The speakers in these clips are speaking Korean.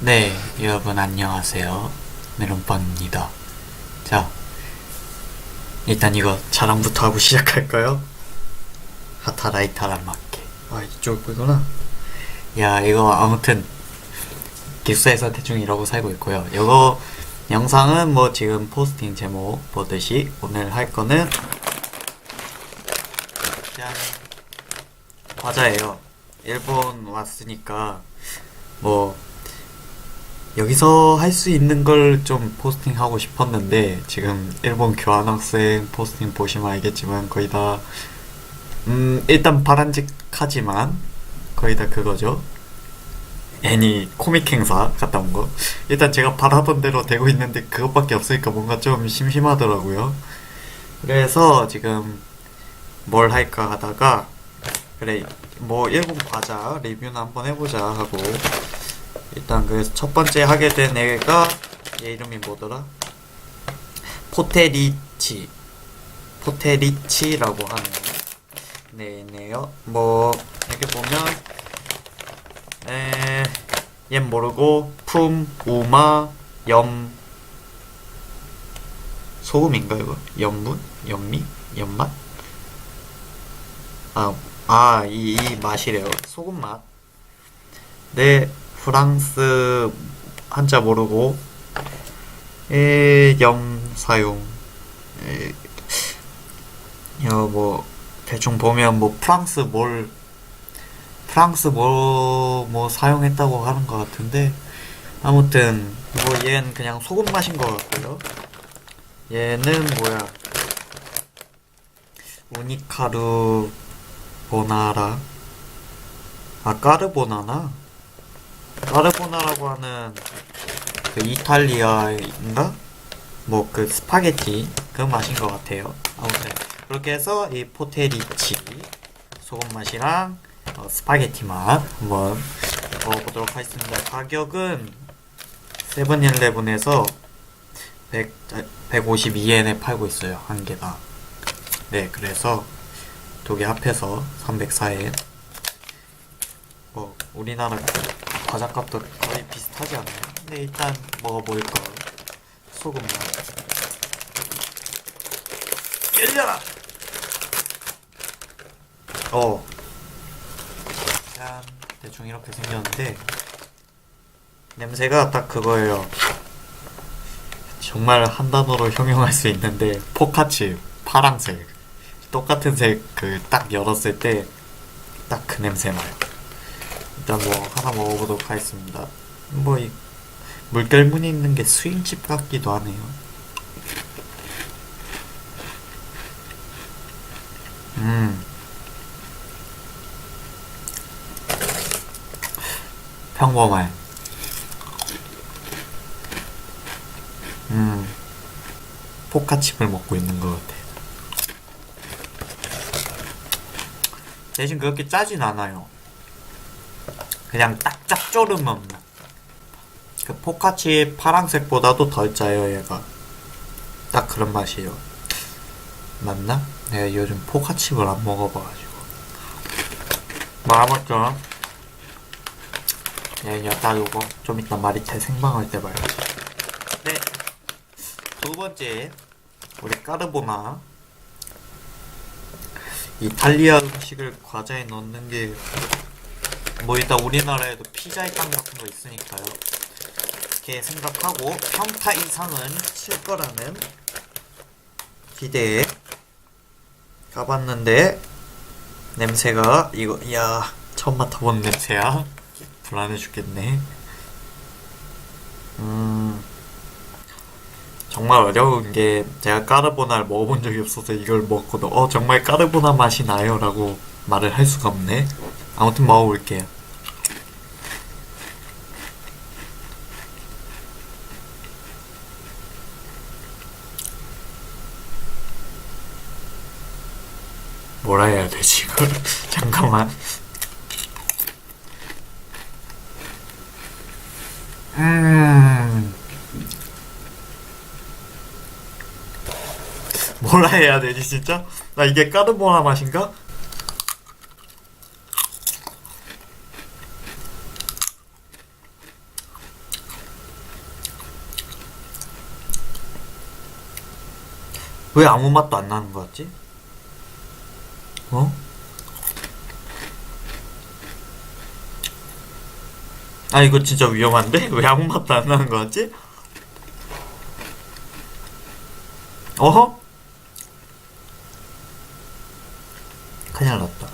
네, 여러분 안녕하세요. 메론빵입니다. 자, 일단 이거 자랑부터 하고 시작할까요? 하타라이타란 맞게. 아, 이쪽이구나. 야, 이거 아무튼 기숙사에서 대충 이러고 살고 있고요. 이거 영상은 뭐 지금 포스팅 제목 보듯이 오늘 할 거는 짠 과자예요. 일본 왔으니까 뭐 여기서 할 수 있는 걸 좀 포스팅하고 싶었는데 지금 일본 교환학생 포스팅 보시면 알겠지만 거의 다 음, 일단 바람직하지만 거의 다 그거죠. 애니 코믹 행사 갔다 온 거. 일단 제가 바라던 대로 되고 있는데 그것밖에 없으니까 뭔가 좀 심심하더라고요. 그래서 지금 뭘 할까 하다가 그래 뭐 일본 과자 리뷰나 한번 해보자 하고 일단 그래서 첫 번째 하게 된 애가 얘 이름이 뭐더라? 포테리치 포테리치라고 하는 네네요. 뭐 이렇게 보면 에, 얜 모르고 품 우마 염 소금인가 이거? 염분? 염미? 염맛? 아, 아, 이, 이 맛이래요. 소금 맛. 네, 프랑스 한자 모르고, 에, 염 사용. 에, 여, 뭐, 대충 보면 뭐, 프랑스 뭘, 프랑스 뭐, 뭐 사용했다고 하는 것 같은데, 아무튼, 뭐, 얘는 그냥 소금 맛인 것 같고요. 얘는 뭐야. 우니카루 보나라 아 까르보나나 까르보나라고 하는 그 이탈리아인가? 뭐 그 스파게티 그 맛인 것 같아요. 아무튼 그렇게 해서 이 포테리치 소금 맛이랑 어, 스파게티 맛 한번 먹어보도록 하겠습니다. 가격은 세븐일레븐에서 100, 152엔에 팔고 있어요 한 개당. 네 그래서 두 개 합해서 304엔. 뭐 우리나라 과자값도 거의 비슷하지 않나요? 근데 일단 먹어볼까. 소금 맛. 열려라. 어. 짠. 대충 이렇게 생겼는데 냄새가 딱 그거예요. 정말 한 단어로 형용할 수 있는데 포카치 파랑색. 똑같은 색 그 딱 열었을 때 딱 그 냄새 나요. 일단 뭐 하나 먹어보도록 하겠습니다. 뭐 이 물결 무늬 있는 게 스윙칩 같기도 하네요. 음. 평범해. 음. 포카칩을 먹고 있는 것 같아. 대신 그렇게 짜진 않아요. 그냥 딱 짭조름한 맛. 그 포카치 파랑색보다도 덜 짜요, 얘가. 딱 그런 맛이에요. 맞나? 내가 요즘 포카칩을 안 먹어봐가지고. 말아먹죠? 예, 여따 두고 좀 이따 마리텔 생방할 때 봐야지. 네. 두 번째, 우리 까르보나. 이탈리아 음식을 과자에 넣는 게 뭐 일단 우리나라에도 피자의 땅 같은 거 있으니까요. 이렇게 생각하고 평타 이상은 칠 거라는 기대에 가봤는데 냄새가 이거 야 처음 맡아본 냄새야 불안해 죽겠네. 음 정말 어려운 게 제가 까르보나를 먹어본 적이 없어서 이걸 먹고도 어 정말 까르보나 맛이 나요라고 말을 할 수가 없네. 아무튼 먹어볼게요. 뭐라 해야 되지? 이걸 잠깐만. 음. 뭐라 해야 되지 진짜? 나 이게 까르보나 맛인가? 왜 아무 맛도 안 나는 거같지? 어? 아 이거 진짜 위험한데? 왜 아무 맛도 안 나는 거 같지? 어허? 큰일 났다.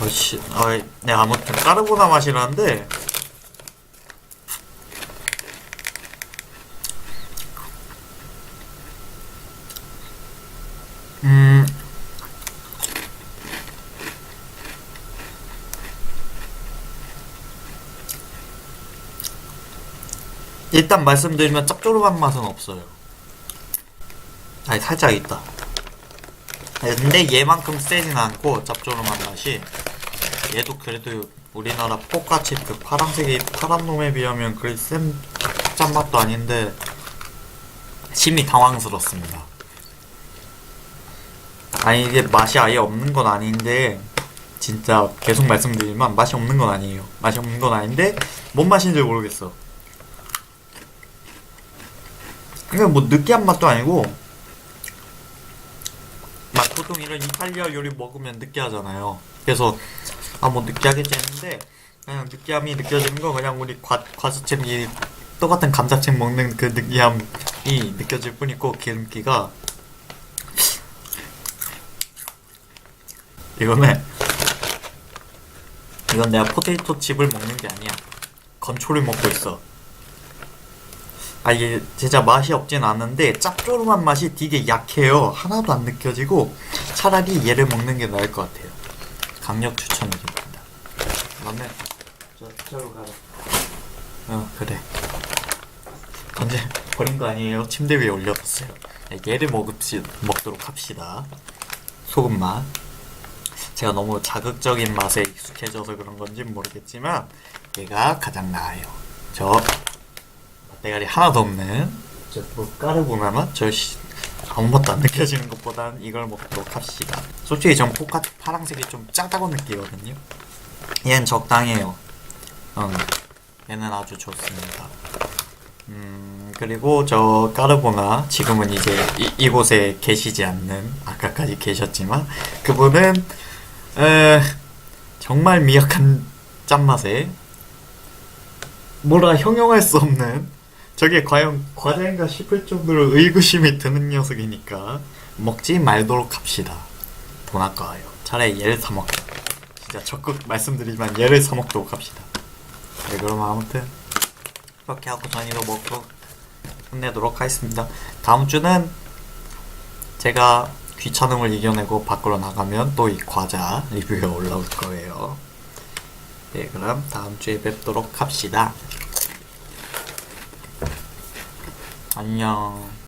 어씨, 어이, 네 아무튼 까르보나 맛이라는데 음, 일단 말씀드리면 짭조름한 맛은 없어요. 아니 살짝 있다. 근데 얘만큼 세진 않고 짭조름한 맛이 얘도 그래도 우리나라 포카치 그 파란색이 파란 놈에 비하면 그리 센 짠맛도 아닌데 심히 당황스럽습니다. 아니 이게 맛이 아예 없는 건 아닌데 진짜 계속 말씀드리지만 맛이 없는 건 아니에요. 맛이 없는 건 아닌데 뭔 맛인지 모르겠어. 그냥 뭐 느끼한 맛도 아니고 막 보통 이런 이탈리아 요리 먹으면 느끼하잖아요. 그래서 아 뭐 느끼하겠지 했는데 그냥 느끼함이 느껴지는 건 그냥 우리 과, 이 똑같은 감자잼 먹는 그 느끼함이 느껴질 뿐이고 기름기가 이거는 이건 내가 포테이토 칩을 먹는 게 아니야. 건초를 먹고 있어. 아 이게 진짜 맛이 없진 않은데 짭조름한 맛이 되게 약해요. 하나도 안 느껴지고 차라리 얘를 먹는 게 나을 것 같아요. 강력 추천드립니다. 너네 저 저로 가라. 어 그래. 언제 버린 거 아니에요? 침대 위에 올려뒀어요. 네, 얘를 먹읍시, 먹도록 합시다. 소금 맛. 제가 너무 자극적인 맛에 익숙해져서 그런 건지 모르겠지만 얘가 가장 나아요. 저 대가리 하나도 없는 저뭐 까르보나 맛? 저 씨, 아무 맛도 안 느껴지는 것보단 이걸 먹도록 합시다. 솔직히 전 포카 파랑색이 좀 짜다고 느끼거든요. 얘는 적당해요. 음, 얘는 아주 좋습니다. 음, 그리고 저 까르보나 지금은 이제 이, 이곳에 계시지 않는 아까까지 계셨지만 그분은 에, 정말 미약한 짠맛에 뭐라 형용할 수 없는 저게 과연 과자인가 싶을 정도로 의구심이 드는 녀석이니까 먹지 말도록 합시다. 돈 아까워요. 차라리 얘를 사 먹자. 진짜 적극 말씀드리지만 얘를 사 먹도록 합시다. 네, 그럼 아무튼 그렇게 하고 전 이거 먹고 끝내도록 하겠습니다. 다음 주는 제가 귀찮음을 이겨내고 밖으로 나가면 또 이 과자 리뷰가 올라올 거예요. 네, 그럼 다음 주에 뵙도록 합시다. 안녕.